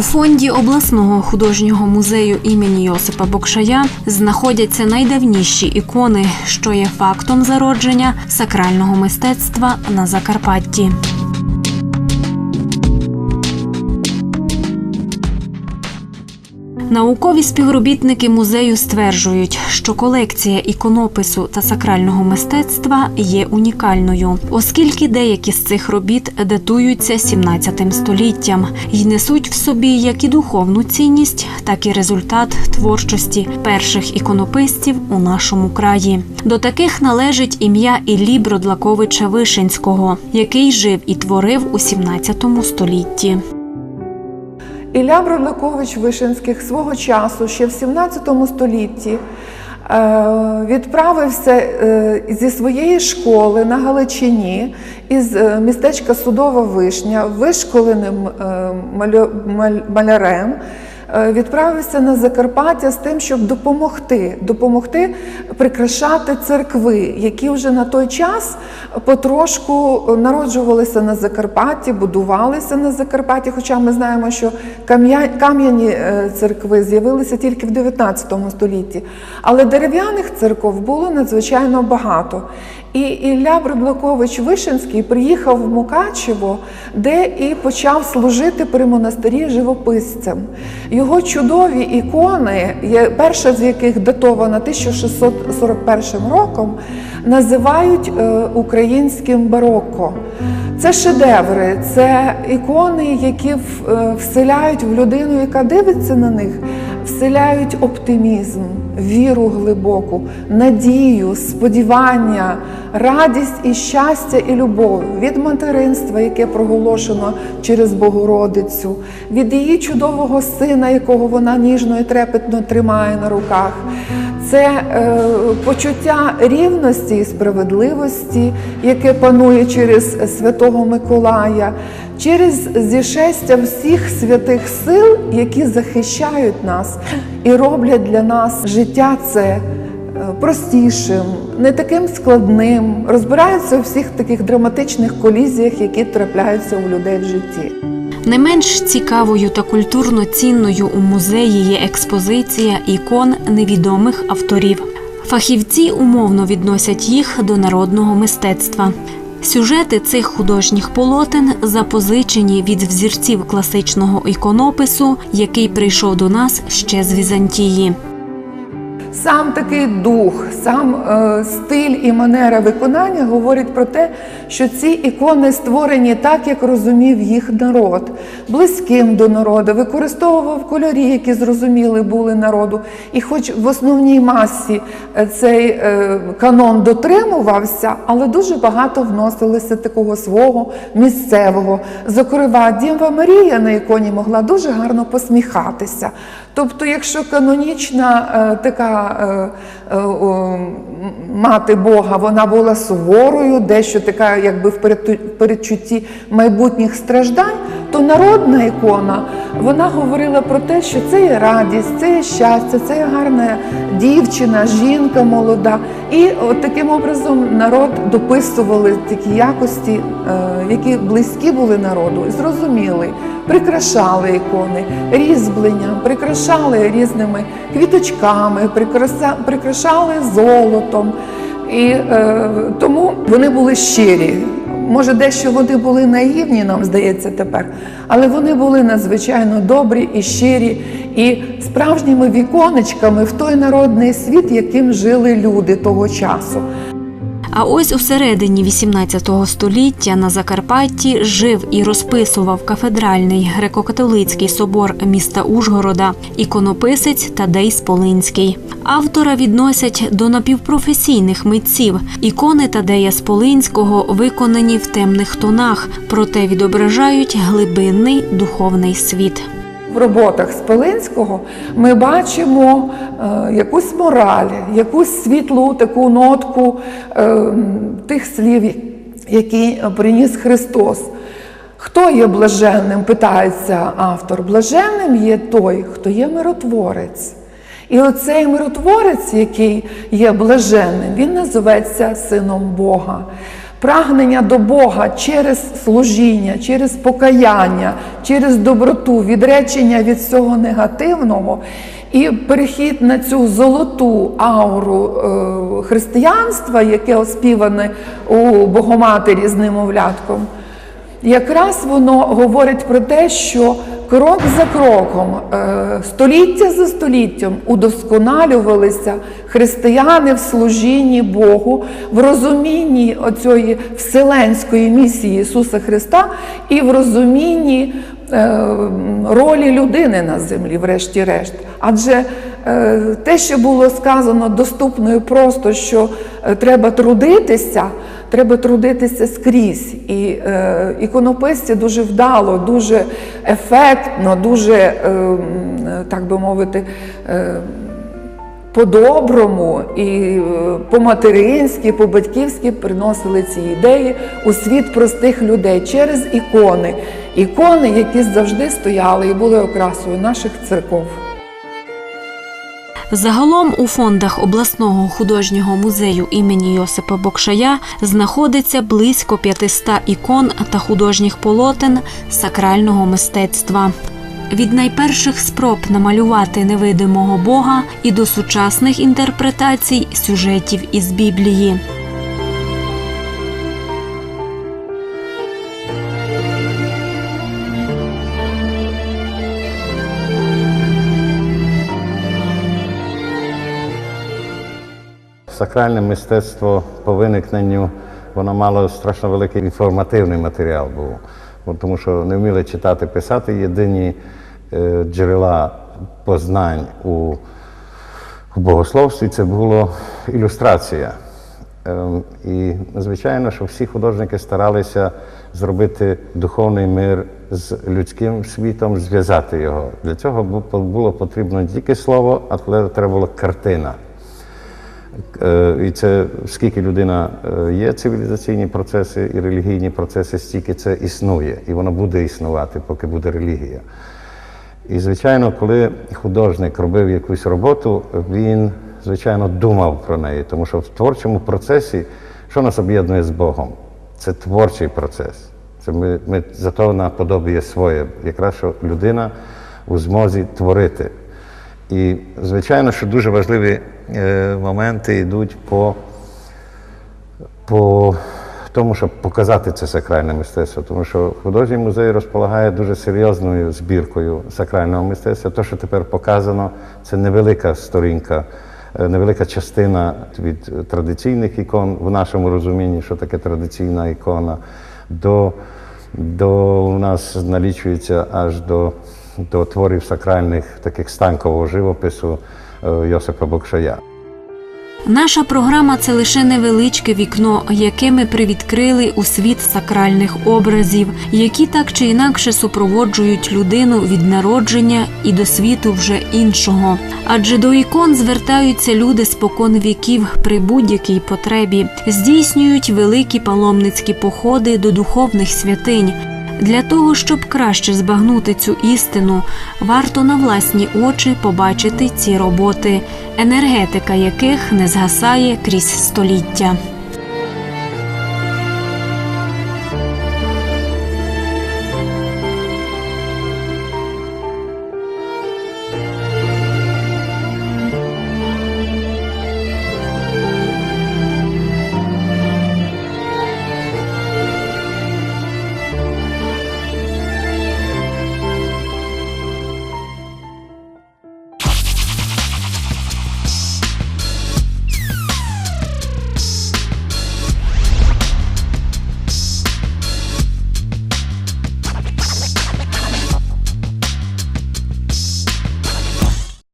У фонді обласного художнього музею імені Йосипа Бокшая знаходяться найдавніші ікони, що є фактом зародження сакрального мистецтва на Закарпатті. Наукові співробітники музею стверджують, що колекція іконопису та сакрального мистецтва є унікальною, оскільки деякі з цих робіт датуються 17 століттям і несуть в собі як і духовну цінність, так і результат творчості перших іконописців у нашому краї. До таких належить ім'я Іллі Бродлаковича Вишинського, який жив і творив у 17 столітті. Ілля Бродлакович Вишинських свого часу, ще в 17 столітті, е, відправився е, зі своєї школи на Галичині із е, містечка Судова Вишня, вишколеним малярем. Е, Відправився на Закарпаття з тим, щоб допомогти, допомогти прикрашати церкви, які вже на той час потрошку народжувалися на Закарпатті, будувалися на Закарпатті. Хоча ми знаємо, що кам'яні е, церкви з'явилися тільки в 19 столітті. Але дерев'яних церков було надзвичайно багато. І Ілля Бродлакович Вишинський приїхав в Мукачево, де і почав служити при монастирі живописцем. Його чудові ікони, перша з яких датована 1641 роком, називають е, українським барокко. Це шедеври, це ікони, які е, вселяють в людину, яка дивиться на них, вселяють оптимізм, віру глибоку, надію, сподівання, радість і щастя і любов від материнства, яке проголошено через Богородицю, від її чудового сина, якого вона ніжно і трепетно тримає на руках. Це е, почуття рівності і справедливості, яке панує через Святого Миколая, через зішестя всіх святих сил, які захищають нас і роблять для нас життя це е, простішим, не таким складним, розбираються у всіх таких драматичних колізіях, які трапляються у людей в житті. Не менш цікавою та культурно цінною у музеї є експозиція ікон невідомих авторів. Фахівці умовно відносять їх до народного мистецтва. Сюжети цих художніх полотен запозичені від взірців класичного іконопису, який прийшов до нас ще з Візантії. Сам такий дух, сам е, стиль і манера виконання говорять про те, що ці ікони створені так, як розумів їх народ, близьким до народу, використовував кольорі, які зрозуміли були народу. І хоч в основній масі е, цей е, канон дотримувався, але дуже багато вносилося такого свого місцевого. Зокрема, Дімва Марія на іконі могла дуже гарно посміхатися. Тобто, якщо канонічна е, така е, е, мати Бога, вона була суворою, дещо така, якби в передчутті майбутніх страждань, то народна ікона вона говорила про те, що це є радість, це є щастя, це є гарна дівчина, жінка молода. І от таким образом народ дописували такі якості, які близькі були народу, зрозуміли, прикрашали ікони різьбленням, прикрашали різними квіточками, прикрашали золотом. І е, тому вони були щирі. Може, дещо вони були наївні, нам здається тепер, але вони були надзвичайно добрі і щирі, і справжніми віконечками в той народний світ, яким жили люди того часу. А ось у середині XVIII століття на Закарпатті жив і розписував кафедральний греко-католицький собор міста Ужгорода іконописець Тадей Сполинський. Автора відносять до напівпрофесійних митців. Ікони Тадея Сполинського виконані в темних тонах, проте відображають глибинний духовний світ. В роботах Спилинського ми бачимо е, якусь мораль, якусь світлу таку нотку е, тих слів, які приніс Христос. Хто є блаженним? питається автор. Блаженним є той, хто є миротворець. І оцей миротворець, який є блаженним, він називається сином Бога. Прагнення до Бога через служіння, через покаяння, через доброту, відречення від всього негативного. І перехід на цю золоту ауру е, християнства, яке оспіване у Богоматері з немовлятком, якраз воно говорить про те, що крок за кроком, е, століття за століттям удосконалювалися християни в служінні Богу, в розумінні оцієї вселенської місії Ісуса Христа і в розумінні ролі людини на землі, врешті-решт. Адже е, те, що було сказано доступно і просто, що е, треба трудитися, треба трудитися скрізь. І е, іконописці дуже вдало, дуже ефектно, дуже, е, так би мовити, е, по-доброму і е, по-материнськи, по-батьківськи приносили ці ідеї у світ простих людей через ікони. Ікони, які завжди стояли і були окрасою наших церков. Загалом у фондах обласного художнього музею імені Йосипа Бокшая знаходиться близько 500 ікон та художніх полотен сакрального мистецтва. Від найперших спроб намалювати невидимого Бога і до сучасних інтерпретацій сюжетів із Біблії. Сакральне мистецтво по виникненню воно мало страшно великий інформативний матеріал був, тому що не вміли читати, писати єдині е, джерела познань у, богословстві це була ілюстрація. Ем, І звичайно, що всі художники старалися зробити духовний мир з людським світом, зв'язати його. Для цього було потрібно не тільки слово, але треба була картина. Е, І це скільки людина е, є цивілізаційні процеси і релігійні процеси, стільки це існує, і воно буде існувати, поки буде релігія. І, звичайно, коли художник робив якусь роботу, він, звичайно, думав про неї, тому що в творчому процесі, що нас об'єднує з Богом? Це творчий процес. Це ми, ми зато наподобіє своє, якраз що людина у змозі творити. І, звичайно, що дуже важливі е, моменти йдуть по, по тому, щоб показати це сакральне мистецтво. Тому що художній музей розполагає дуже серйозною збіркою сакрального мистецтва. Те, що тепер показано, це невелика сторінка, е, невелика частина від традиційних ікон в нашому розумінні, що таке традиційна ікона, до, до у нас налічується аж до, до творів сакральних, таких станкового живопису е, Йосипа Бокшая. Наша програма це лише невеличке вікно, яке ми привідкрили у світ сакральних образів, які так чи інакше супроводжують людину від народження і до світу вже іншого. Адже до ікон звертаються люди спокон віків при будь-якій потребі, здійснюють великі паломницькі походи до духовних святинь. Для того, щоб краще збагнути цю істину, варто на власні очі побачити ці роботи, енергетика яких не згасає крізь століття.